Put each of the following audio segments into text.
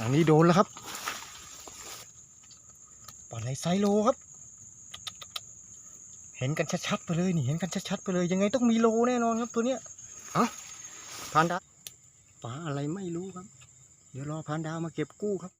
อันนี้โดนแล้วครับปลาไหลไซโลครับ เห็นกันชัดๆไปเลยนี่เห็นกันชัดๆไปเลยยังไงต้องมีโลแน่นอนครับตัวเนี้ยเอ้าพานดาวปลาอะไรไม่รู้ครับ เดี๋ยวรอพานดาวมาเก็บกู้ครับ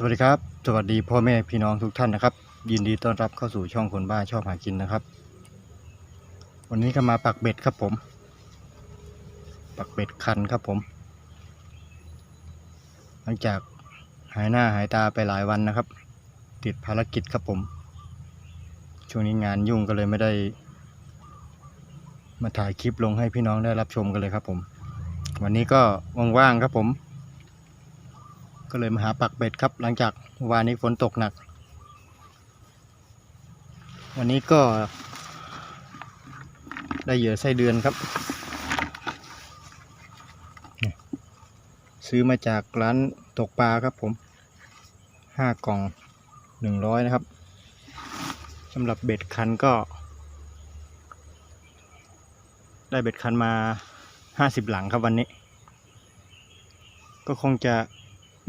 สวัสดีครับ สวัสดีพ่อแม่พี่น้องทุกท่านนะครับ ยินดีต้อนรับเข้าสู่ช่องคนบ้าชอบหากินนะครับ วันนี้ก็มาปักเบ็ดครับผม ปักเบ็ดคันครับผม หลังจากหายหน้าหายตาไปหลายวันนะครับ ติดภารกิจครับผม ช่วงนี้งานยุ่งก็เลยไม่ได้ มาถ่ายคลิปลงให้พี่น้องได้รับชมกันเลยครับผม วันนี้ก็ว่างๆครับผม ก็เลยมาหาปักเบ็ดครับ หลังจากวานนี้ฝนตกหนัก วันนี้ก็ ได้เหยื่อไส้เดือนครับ ซื้อมาจากร้านตกปลาครับผมห้ากล่องหนึ่งร้อยนะครับสำหรับเบ็ดคันก็ ได้เบ็ดคันมาห้าสิบหลังครับวันนี้ ก็คงจะ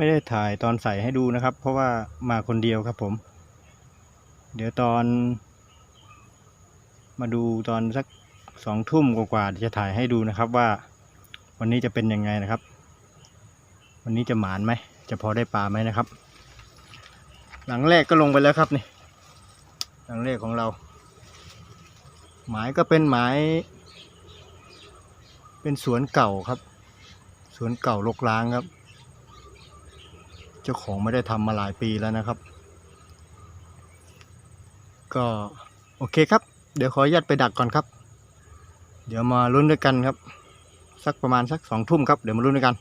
ไม่ได้ถ่ายตอนใส่ให้ดูนะครับ เพราะว่ามาคนเดียวครับผม เดี๋ยวตอน มาดูตอนสักสองทุ่มกว่าๆจะถ่ายให้ดูนะครับว่าวันนี้จะเป็นยังไงนะครับ วันนี้จะหมานไหม จะพอได้ปลาไหมนะครับ หลังแรกก็ลงไปแล้วครับนี่ หลังแรกของเรา หมายก็เป็นหมาย เป็นสวนเก่าครับ สวนเก่าลกล้างครับ เจ้าของไม่ได้ทำมาหลายปีแล้วนะครับ ก็โอเคครับ เดี๋ยวขออนุญาตไปดักก่อนครับ เดี๋ยวมาลุ้นด้วยกันครับ สักประมาณสักสองทุ่มครับเดี๋ยวมาลุ้นด้วยกัน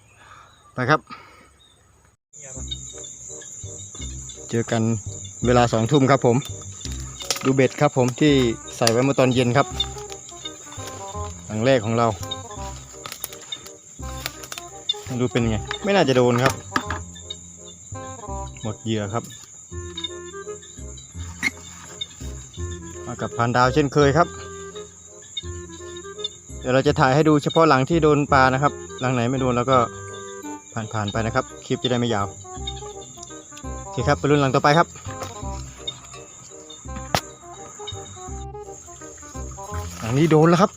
ไปครับ เจอกันเวลาสองทุ่มครับผม ดูเบ็ดครับผมที่ใส่ไว้เมื่อตอนเย็นครับหลังแรกของเราดูเป็นไง ไม่น่าจะโดนครับ หมดเหยื่อครับ มากับพันดาวเช่นเคยครับ เดี๋ยวเราจะถ่ายให้ดูเฉพาะหลังที่โดนปลานะครับ หลังไหนไม่โดนแล้วก็ผ่านๆไปนะครับ คลิปจะได้ไม่ยาว โอเคครับ ไปรุ่นหลังต่อไปครับหลังนี้โดนแล้วครับ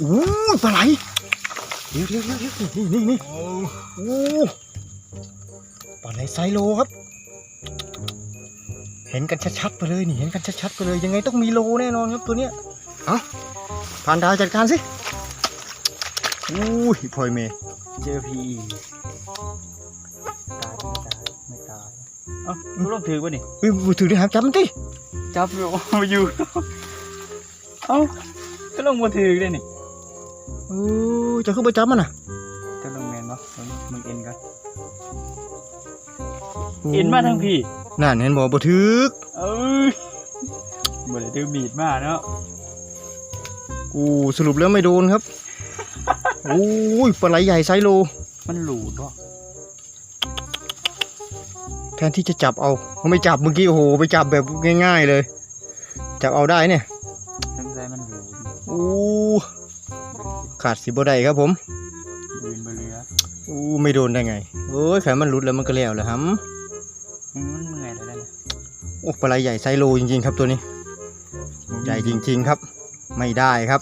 อู้ยปลาไหลเดี๋ยวเดี๋ยวเดี๋ยวเดี๋ยวนี่นี่นี่โอ้ ไหลไซโลครับ เห็นกันชัดๆไปเลยนี่เห็นกันชัดๆไปเลยยังไงต้องมีโลแน่นอนครับตัวเนี้ยเอาผ่านดาวจัดการสิอู้ยพลอยเมย์เจอพีตายไม่ตายไม่ตายเอ้าลูกลงถือป่ะนี่เฮ้ยมือถือดิครับจับมันดิจับอยู่มาอยู่ เอ้าก็ลงมาถือเลยนี่โอ้ยจะขึ้นไปจับมันอะจะลงแมนปะมึงเอ็นกัน เอ็นมาทั้งพี่นั่นเห็นบอกบ่ถึกเอ้ยบ่ได้ถือมีดมาเนาะกูสรุปแล้วไม่โดนครับโอ้ยปลาไหลใหญ่ไซโล มันหลูดวะแทนที่จะจับเอาเขาไม่จับเมื่อกี้โอ้โหไปจับแบบง่าย ๆเลย จับเอาได้เนี่ยทั้งใจมันหลูดโอ้ขาดสิบ่ได้ครับผมยืนบนเรือโอ้ไม่โดนได้ไงโอ้ยแขนมันหลุดแล้วมันก็แล้วแหละครับอืม มันเมื่อยเลยนะโอ้ปลาไหลใหญ่ไซโลจริงๆครับตัวนี้ ใหญ่จริงๆครับ ไม่ได้ครับ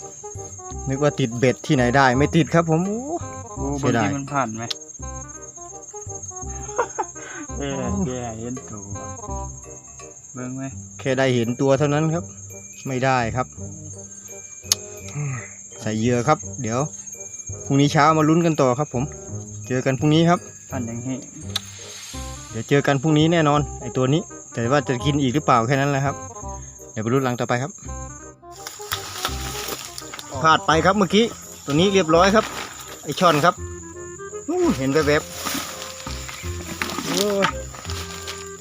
นึกว่าติดเบ็ดที่ไหนได้ ไม่ติดครับ ผมโอ้โอ้เสีบางยดายทีมันผ่านไหมเอ๊ะแกเห็นตัวเบิ่งไหมแค่ได้เห็นตัวเท่านั้นครับ ไม่ได้ครับ ใส่เหยื่อครับ เดี๋ยวพรุ่งนี้เช้ามาลุ้นกันต่อครับ ผม เจอกันพรุ่งนี้ครับผ่านอย่างนี้ เดี๋ยวเจอกันพรุ่งนี้แน่นอนไอตัวนี้ แต่ว่าจะกินอีกหรือเปล่าแค่นั้นแหละครับ เดี๋ยวไปรุ่นหลังต่อไปครับพลาดไปครับเมื่อกี้ ตัวนี้เรียบร้อยครับ ไอช่อนครับเห็นแวบๆโอ้ย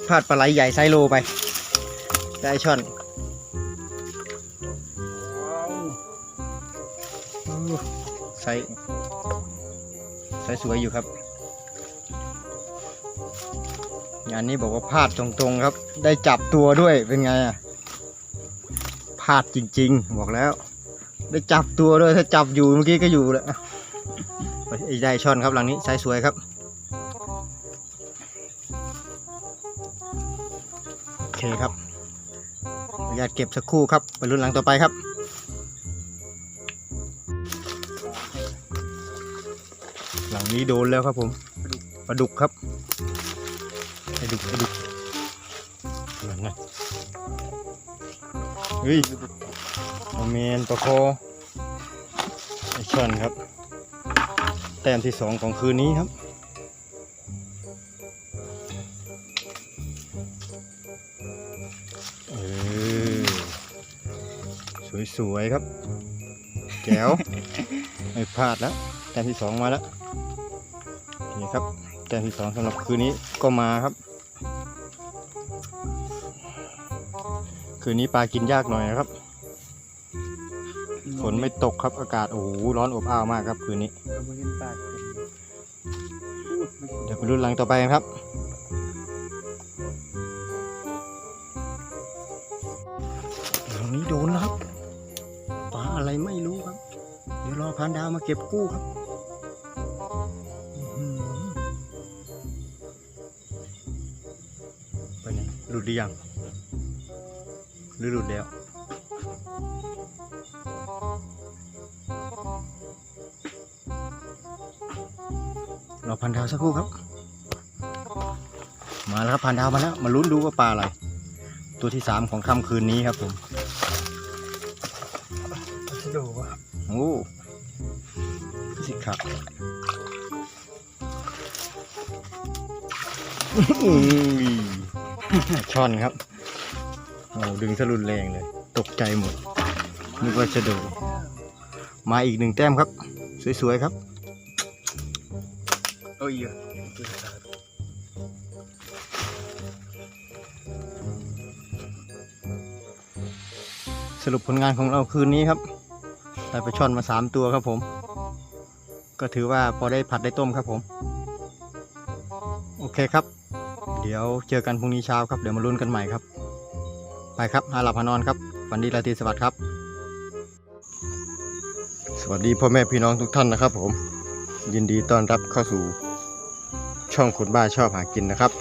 พลาดปลาไหลใหญ่ไซโลไปได้ไอ้ช่อนไซส์ไซส์สวยอยู่ครับ งานนี้บอกว่าพลาดตรงๆครับ ได้จับตัวด้วยเป็นไงอะพลาดจริง ๆ บอกแล้ว ได้จับตัวด้วยถ้าจับอยู่เมื่อกี้ก็อยู่แล้วไปไอ้ได้ช่อนครับหลังนี้ไซส์สวยครับโอเคครับออนุญาตเก็บสักครู่ครับไปรุ่นหลังต่อไปครับหลังนี้โดนแล้วครับผมปลาดุกครับ ไปดุไปดุนั่นนะเฮ้ยโอเมนปลาโคไอช่อนครับ แต้มที่สองของคืนนี้ครับเออสวยๆครับ แจ๋วไม่พลาดแล้ว แต้มที่สองมาแล้วนี่ครับแต้มที่สองสำหรับคืนนี้ก็มาครับ คืนนี้ปลากินยากหน่อยนะครับ ฝนไม่ตกครับอากาศโอ้โหร้อนอบอ้าวมากครับคืนนี้เราไม่เห็นปากคนพูดไม่เดี๋ยวไปรุ่นหลังต่อไปกันครับ หลังนี้โดนแล้วครับปลาอะไรไม่รู้ครับ เดี๋ยวรอพานดาวมาเก็บกู้ครับอื้อหือไปไหนหลุดหรือยัง หรือหลุดแล้วรอพันดาวสักครู่ครับ มาแล้วครับพันดาวมาแล้วมาลุ้นดูว่าปลาอะไร ตัวที่สามของค่ำคืนนี้ครับผมจะดูว่าโอ้สิครับอุ้ยช่อนครับโอ้ ดึงสะรุนแรงเลย ตกใจหมด นึกว่าจะโดนมาอีกหนึ่งแต้มครับ สวยๆครับโอ้ยสรุปผลงานของเราคืนนี้ครับได้ปลาช่อนมาสามตัวครับผม ก็ถือว่าพอได้ผัดได้ต้มครับผม โอเคครับ เดี๋ยวเจอกันพรุ่งนี้เช้าครับ เดี๋ยวมาลุ้นกันใหม่ครับ ไปครับหาหลับหานอนครับวันดีราตรีสวัสดิ์ครับ สวัสดีพ่อแม่พี่น้องทุกท่านนะครับ ผม ยินดีต้อนรับเข้าสู่ ช่องคนบ้าชอบหากินนะครับ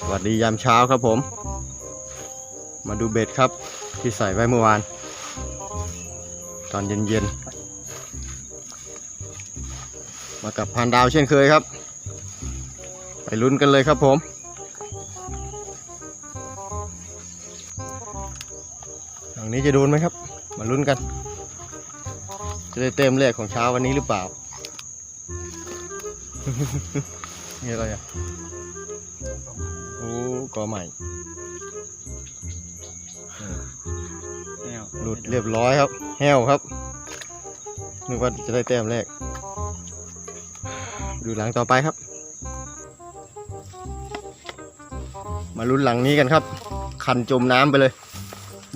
สวัสดียามเช้าครับผม มาดูเบ็ดครับที่ใส่ไว้เมื่อวาน ตอนเย็นๆมากับพานดาวเช่นเคยครับ ไปลุ้นกันเลยครับผม นี้จะโดนไหมครับ มาลุ้นกัน จะได้เต็มแรกของเช้าวันนี้หรือเปล่านี่อะไรอะโอ้กอใหม่แนวหลุดเรียบร้อยครับ แห้วครับนึกว่าจะได้แต้มแรก ดูหลังต่อไปครับ มาลุ้นหลังนี้กันครับ คันจมน้ำไปเลย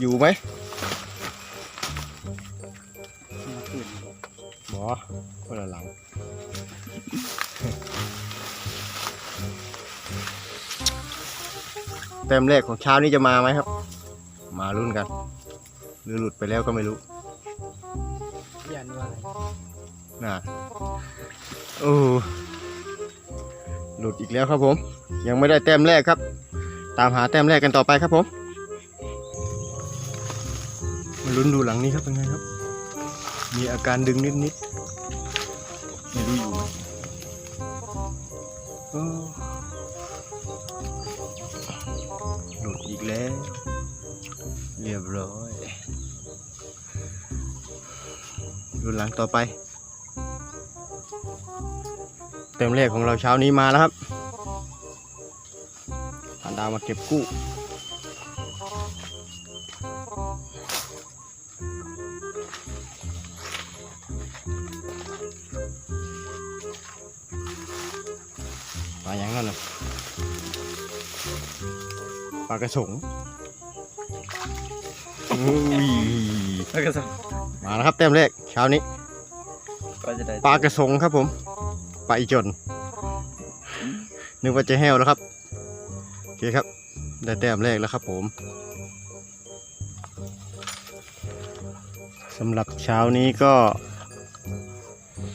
อยู่ไหม แต้มแรกของเช้านี้จะมาไหมครับ มาลุ้นกัน หรือหลุดไปแล้วก็ไม่รู้ยันว่าอะไรน่ะโอ้หลุดอีกแล้วครับผม ยังไม่ได้แต้มแรกครับ ตามหาแต้มแรกกันต่อไปครับผมไม่ลุ้นดูหลังนี้ครับเป็นไงครับ มีอาการดึงนิด หลังต่อไป เต็มเลขของเราเช้านี้มาแล้วครับผ่านดาวมาเก็บกู้ปลาอย่างนั้นน่ะปลากระสงอุ้ยแล้วก็สั่ง มาแล้วครับเต็มเลขเช้านี้ก็จะได้ปลากระสงครับผมปลาอีจนนึกว่าจะแห้วแล้วครับโอเคครับ ได้แต้มแรกแล้วครับผมสำหรับเช้านี้ก็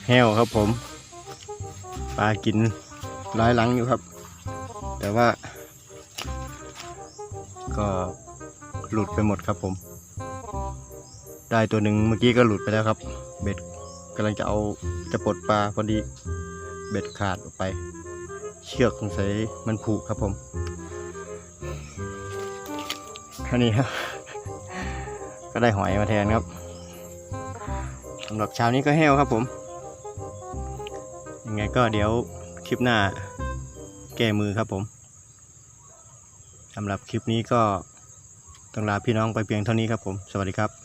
แห้วครับผม ปลากินร้ายหลังอยู่ครับ แต่ว่า ก็หลุดไปหมดครับผม ได้ตัวหนึ่งเมื่อกี้ก็หลุดไปแล้วครับ เบ็ดกำลังจะเอาจะปลดปลาพอดีเบ็ดขาดออกไป เชือกสงสัยมันผูกครับผมแค่นี้ครับ ก็ได้หอยมาแทนครับสำหรับเช้านี้ก็แห้วครับผม ยังไงก็เดี๋ยวคลิปหน้าแก้มือครับผมสำหรับคลิปนี้ก็ต้องลาพี่น้องไปเพียงเท่านี้ครับผม สวัสดีครับ